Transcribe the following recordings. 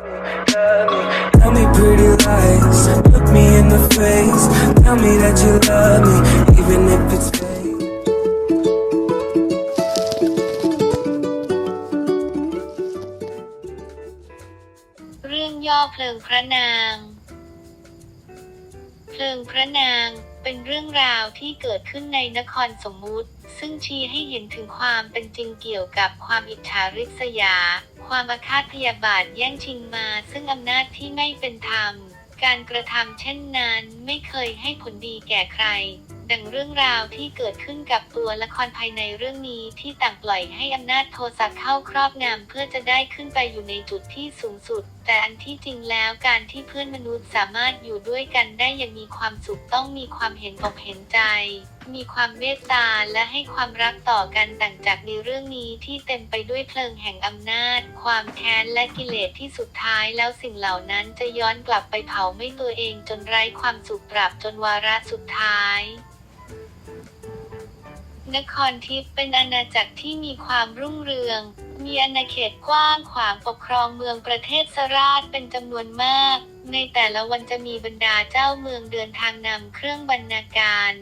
Tell me pretty lies, look me in the face. Tell me that you love me, even if it's fake. เรื่องย่อเพลิงพระนาง เพลิงพระนางเป็นเรื่องราวที่เกิดขึ้นในนครสมมุติ ซึ่งชี้ให้เห็นถึงความเป็นจริงเกี่ยวกับความอิจฉาริษยา ความอาฆาตพยาบาทแย่งชิงมา ซึ่งอำนาจที่ไม่เป็นธรรม การกระทำเช่นนั้นไม่เคยให้ผลดีแก่ใคร ดังเรื่องราวที่เกิดขึ้นกับตัวละครภายในเรื่องนี้ที่ต่างปล่อยให้อำนาจโทสะเข้าครอบงำเพื่อจะได้ขึ้นไปอยู่ในจุดที่สูงสุด แต่อันที่จริงแล้วการที่เพื่อนมนุษย์สามารถอยู่ด้วยกันได้อย่างมีความสุขต้องมีความเห็นอกเห็นใจ มีความเมตตาและให้ความรักต่อกันต่างจากในเรื่องนี้ที่เต็มไปด้วยเพลิงแห่งอำนาจ ความแค้นและกิเลสที่สุดท้ายแล้วสิ่งเหล่านั้นจะย้อนกลับไปเผาไม่ตัวเองจนไร้ความสุขตราบจนวาระสุดท้ายนครทิพย์เป็นอาณาจักรที่มีความรุ่งเรือง มีอาณาเขตกว้างขวางปกครองเมืองประเทศสราชเป็นจำนวนมาก ในแต่ละวันจะมีบรรดาเจ้าเมืองเดินทางนำเครื่องบรรณาการ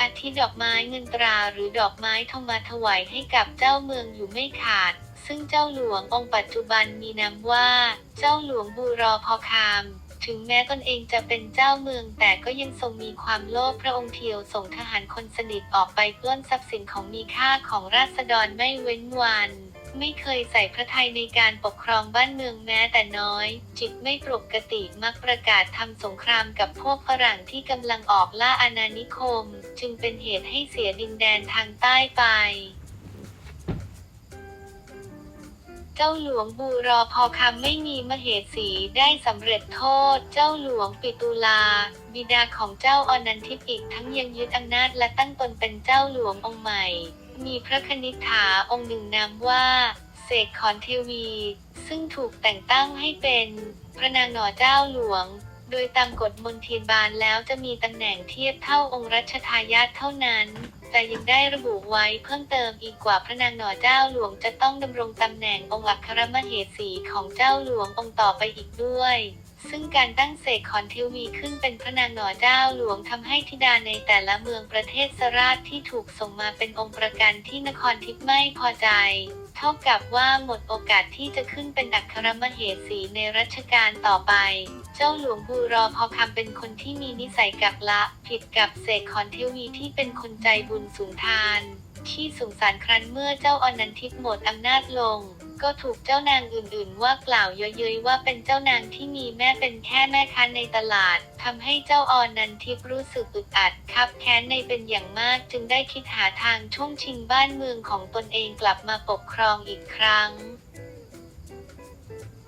อาทิดอกไม้เงินตราหรือดอกไม้ทองมาถวายให้กับเจ้าเมืองอยู่ไม่ขาด ซึ่งเจ้าหลวงองค์ปัจจุบันมีนามว่า เจ้าหลวงบูรอพอคาม ถึงแม้ตนเองจะเป็นเจ้าเมืองแต่ก็ยังทรงมีความโลภพระองค์เทียวส่งทหารคนสนิทออกไปปล้นทรัพย์สินของมีค่าของราษฎรไม่เว้นวัน ไม่เคยใส่พระทัยในการปกครองบ้านเมืองแม้แต่น้อย จิตไม่ปกติมักประกาศทำสงครามกับพวกฝรั่งที่กำลังออกล่าอาณานิคม จึงเป็นเหตุให้เสียดินแดนทางใต้ไป เจ้าหลวงบูรอพอคำไม่มีมเหสีได้สำเร็จโทษ เจ้าหลวงปิตุลา บิดาของเจ้าอนันทิปอีกทั้งยังยึดอำนาจและตั้งตนเป็นเจ้าหลวงองค์ใหม่ มีพระคณิษฐาองค์หนึ่งนามว่าเสกขอนเทวี ซึ่งถูกแต่งตั้งให้เป็นพระนางหน่อเจ้าหลวง โดยตามกฎมนเทียนบานแล้วจะมีตำแหน่งเทียบเท่าองค์รัชทายาทเท่านั้น แต่ยังได้ระบุไว้เพิ่มเติมอีกกว่าพระนางหน่อเจ้าหลวงจะต้องดำรงตำแหน่งองค์อัครมเหสีของเจ้าหลวงองค์ต่อไปอีกด้วย ซึ่งการตั้งเสกขอนเทวีขึ้นเป็นพระนางหน่อเจ้าหลวงทำให้ธิดาในแต่ละเมืองประเทศสราชที่ถูกส่งมาเป็นองค์ประกันที่นครทิพย์ไม่พอใจ เท่ากับว่าหมดโอกาสที่จะขึ้นเป็นอัครมเหสีในรัชกาลต่อไป เจ้าหลวงบูรอพอคำเป็นคนที่มีนิสัยกับละ ผิดกับเสกขอนเทวีที่เป็นคนใจบุญสุนทาน ที่สงสารครั้นเมื่อเจ้าอนันทิพย์หมดอำนาจลง ก็ถูกเจ้านางอื่นๆ ว่ากล่าวเย้ยๆว่าเป็นเจ้านางที่มีแม่เป็นแค่แม่ค้าในตลาดทำให้เจ้าออนันทิพรู้สึกอึดอัดคับแค้นในเป็นอย่างมากจึงได้คิดหาทางช่วงชิงบ้านเมืองของตนเองกลับมาปกครองอีกครั้ง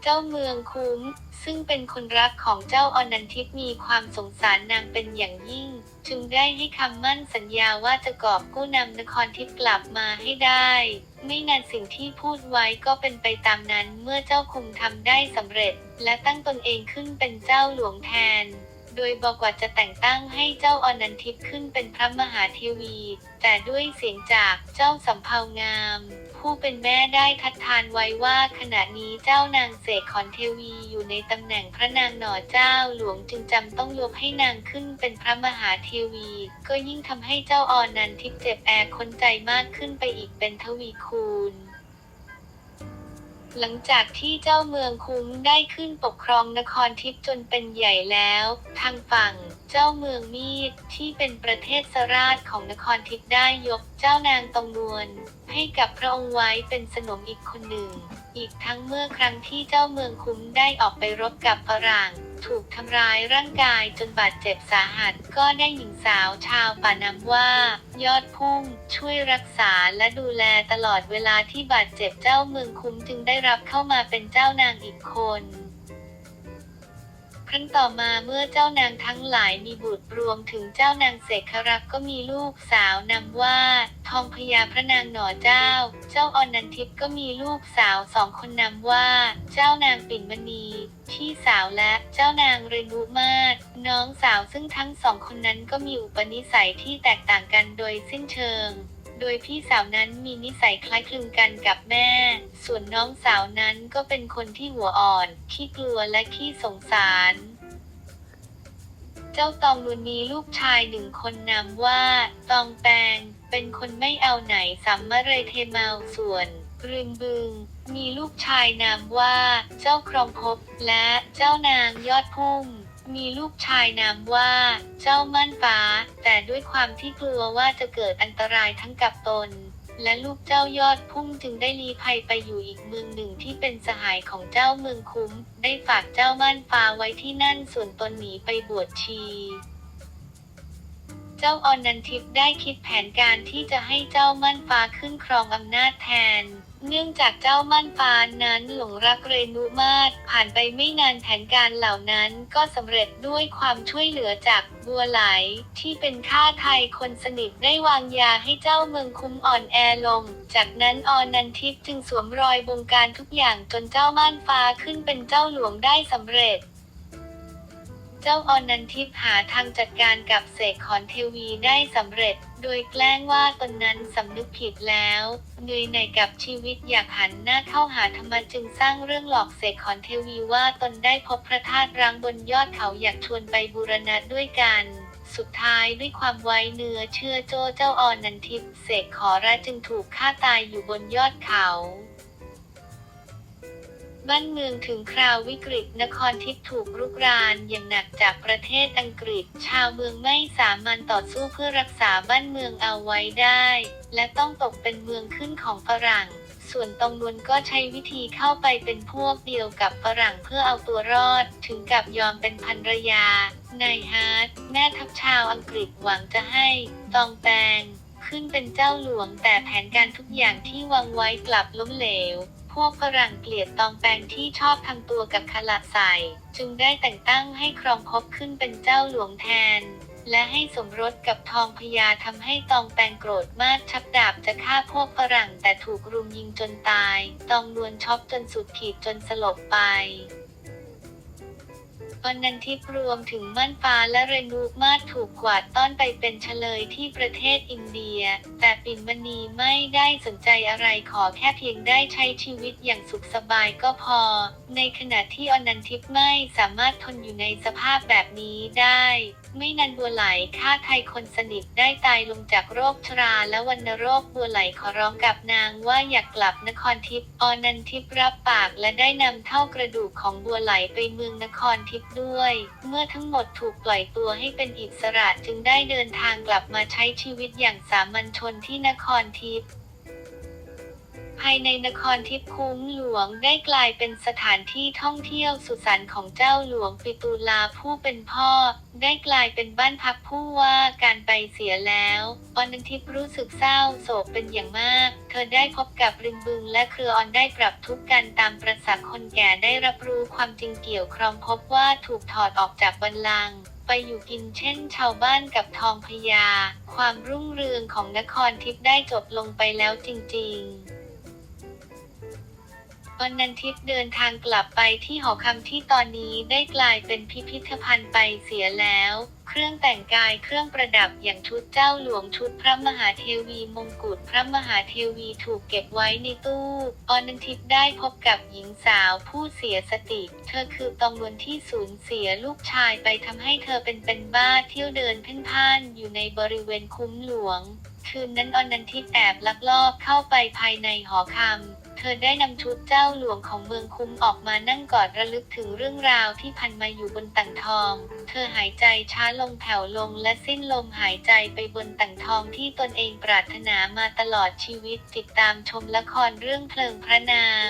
เจ้าเมืองคุ้ม ซึ่งเป็นคนรักของเจ้าอนันทิพมีความสงสารนางเป็นอย่างยิ่ง จึงได้ให้คำมั่นสัญญาว่าจะกอบกู้นำนครทิพย์กลับมาให้ได้ ไม่นานสิ่งที่พูดไว้ก็เป็นไปตามนั้นเมื่อเจ้าคุมทำได้สำเร็จ และตั้งตนเองขึ้นเป็นเจ้าหลวงแทน โดยบอกว่าจะแต่งตั้งให้เจ้าอนันทิพย์ขึ้นเป็นพระมหาเทวี แต่ด้วยเสียงจากเจ้าสำเภางาม ผู้เป็นแม่ได้ทัดทานไว้ว่าขณะนี้เจ้านางเสกขอนเทวีอยู่ในตำแหน่งพระนางหน่อเจ้าหลวงจึงจำต้องยกให้นางขึ้นเป็นพระมหาเทวี ก็ยิ่งทำให้เจ้าออนันทิพย์เจ็บแอคนใจมากขึ้นไปอีกเป็นทวีคูณ หลังจากที่เจ้าเมืองคุ้มได้ขึ้นปกครองนครทิพย์จนเป็นใหญ่แล้ว ทางฝั่งเจ้าเมืองมีดที่เป็นประเทศสราชของนครทิพย์ได้ยกเจ้านางตองนวลให้กับพระองค์ไว้เป็นสนมอีกคนหนึ่ง อีกทั้งเมื่อครั้งที่เจ้าเมืองคุ้มได้ออกไปรบกับฝรั่ง ถูกทำร้ายร่างกายจนบาดเจ็บสาหัส ก็ได้หญิงสาวชาวป่านำว่า ยอดพุ่ง ช่วยรักษาและดูแลตลอดเวลาที่บาดเจ็บเจ้าเมืองคุ้มจึงได้รับเข้ามาเป็นเจ้านางอีกคน ครั้นต่อมาเมื่อเจ้านางทั้งหลายมีบุตรรวมถึงเจ้านางเสกครักก็มีลูกสาวนำว่า ทองพญาพระนางหน่อเจ้า เจ้าอนันทิพย์ก็มีลูกสาวสองคนนำว่า เจ้านางปิ่นมณีพี่สาวและเจ้านางเรนุมาศน้องสาวซึ่งทั้งสองคนนั้นก็มีอุปนิสัยที่แตกต่างกันโดยสิ้นเชิง โดยพี่สาวนั้นมีนิสัยคล้ายคลึงกันกับแม่ ส่วนน้องสาวนั้นก็เป็นคนที่หัวอ่อน ขี้กลัวและขี้สงสาร เจ้าตองนุนมีลูกชายหนึ่งคนนามว่า ตองแปง เป็นคนไม่เอาไหนสัมมะเรเทเมาส่วนรึงบึง มีลูกชายนามว่า เจ้าครองภพและเจ้านางยอดพุ่ม มีลูกชายนามว่าเจ้ามั่นฟ้า แต่ด้วยความที่กลัวว่าจะเกิดอันตรายทั้งกับตน และลูกเจ้ายอดพุ่มจึงได้ลี้ภัยไปอยู่อีกเมืองหนึ่งที่เป็นสหายของเจ้าเมืองคุ้ม ได้ฝากเจ้ามั่นฟ้าไว้ที่นั่นส่วนตนหนีไปบวชชีเจ้าออนันทิพย์ได้คิดแผนการที่จะให้เจ้ามั่นฟ้าขึ้นครองอำนาจแทน เนื่องจากเจ้ามั่นฟ้านั้นหลงรักเรนุมาศผ่านไปไม่นานแผนการเหล่านั้นก็สำเร็จด้วยความช่วยเหลือจากบัวไหล ที่เป็นข้าไทยคนสนิทได้วางยาให้เจ้าเมืองคุ้มอ่อนแอลง จากนั้นออนันทิพย์จึงสวมรอยบงการทุกอย่างจนเจ้าม่านฟ้าขึ้นเป็นเจ้าหลวงได้สำเร็จ เจ้าอนันทิพย์หาทางจัดการกับเสกขอนเทวีได้สำเร็จ โดยแกล้งว่าตนนั้นสำนึกผิดแล้วเหนื่อยในอยกับชีวิตอยากหันหน้าเข้าหาธรรมจึงสร้างเรื่องหลอกเสกขอนเทวีว่าตนได้พบพระธาตุร้างบนยอดเขาอยากชวนไปบูรณะด้วยกันสุดท้ายด้วยความไว้เนื้อเชื่อโจ้เจ้าออนันทิพย์เสกขอระจึงถูกฆ่าตายอยู่บนยอดเขา บ้านเมืองถึงคราววิกฤตนครทิพย์ถูกรุกรานอย่างหนักจากประเทศอังกฤษ ชาวเมืองไม่สามารถต่อสู้เพื่อรักษาบ้านเมืองเอาไว้ได้ และต้องตกเป็นเมืองขึ้นของฝรั่ง ส่วนตองนวนก็ใช้วิธีเข้าไปเป็นพวกเดียวกับฝรั่งเพื่อเอาตัวรอด ถึงกับยอมเป็นภรรยานายฮาร์ดแม่ทัพชาวอังกฤษหวังจะให้ตองแปงขึ้นเป็นเจ้าหลวงแต่แผนการทุกอย่างที่วางไว้กลับล้มเหลว พวกฝรั่งเกลียดตองแปงที่ชอบทำตัวกับขละใสจึงได้แต่งตั้งให้ครองภพขึ้นเป็นเจ้าหลวงแทน และให้สมรสกับทองพญาทำให้ตองแปงโกรธมากชักดาบจะฆ่าพวกฝรั่งแต่ถูกรุมยิงจนตาย ตองนวลช็อปจนสุดขีดจนสลบไป อนันทิพรวมถึงม่านฟ้าและเรนูมาศถูกกวาดต้อนไปเป็นเฉลยที่ประเทศอินเดีย แต่ปิ่นมณีไม่ได้สนใจอะไรขอแค่เพียงได้ใช้ชีวิตอย่างสุขสบายก็พอ ในขณะที่อนันทิพไม่สามารถทนอยู่ในสภาพแบบนี้ได้ ไม่นานบัวไหลฆ่าไทยคนสนิทได้ตายลงจากโรคชราและวันโรคบัวไหลขอร้องกับนางว่าอยากกลับนครทิพย์อนันทิพย์รับปากและได้นำเท่ากระดูกของบัวไหลไปเมืองนครทิพย์ด้วย เมื่อทั้งหมดถูกปล่อยตัวให้เป็นอิสระจึงได้เดินทางกลับมาใช้ชีวิตอย่างสามัญชนที่นครทิพย์ ภายในนครทิพย์คุ้งหลวงได้กลายเป็นสถานที่ท่องเที่ยวสุสานของเจ้าหลวงปิตูลาผู้เป็นพ่อ ได้กลายเป็นบ้านพักผู้ว่าการไปเสียแล้วออนันทิพย์รู้สึกเศร้าโศกเป็นอย่างมาก เธอได้พบกับริมบึงและเครือออนได้ปรับทุกข์กันตามประสาคนแก่ได้รับรู้ความจริงเกี่ยวครองพบว่าถูกถอดออกจากบัลลังก์ไปอยู่กินเช่นชาวบ้านกับทองพญา ความรุ่งเรืองของนครทิพย์ได้จบลงไปแล้วจริงๆ วันนันทิพย์เดินทางกลับไปที่หอคำที่ตอนนี้ได้กลายเป็นพิพิธภัณฑ์ไปเสียแล้ว เครื่องแต่งกายเครื่องประดับอย่างชุดเจ้าหลวงชุดพระมหาเทวีมงกุฎพระมหาเทวีถูกเก็บไว้ในตู้อนันทิพย์ได้พบกับหญิงสาวผู้เสียสติ เธอคือตองนวนที่สูญเสียลูกชายไปทำให้เธอเป็นเป็นบ้าเที่ยวเดินเพ่นพ่านอยู่ในบริเวณคุ้มหลวง คืนนั้นออนันทิพย์แอบลักลอบเข้าไปภายในหอคำ เธอได้นำชุดเจ้าหลวงของเมืองคุ้มออกมานั่งกอดระลึกถึงเรื่องราวที่พันมาอยู่บนต่างทอง เธอหายใจช้าลงแผ่วลงและสิ้นลมหายใจไปบนต่างทองที่ตนเองปรารถนามาตลอดชีวิตติดตามชมละครเรื่องเพลิงพระนาง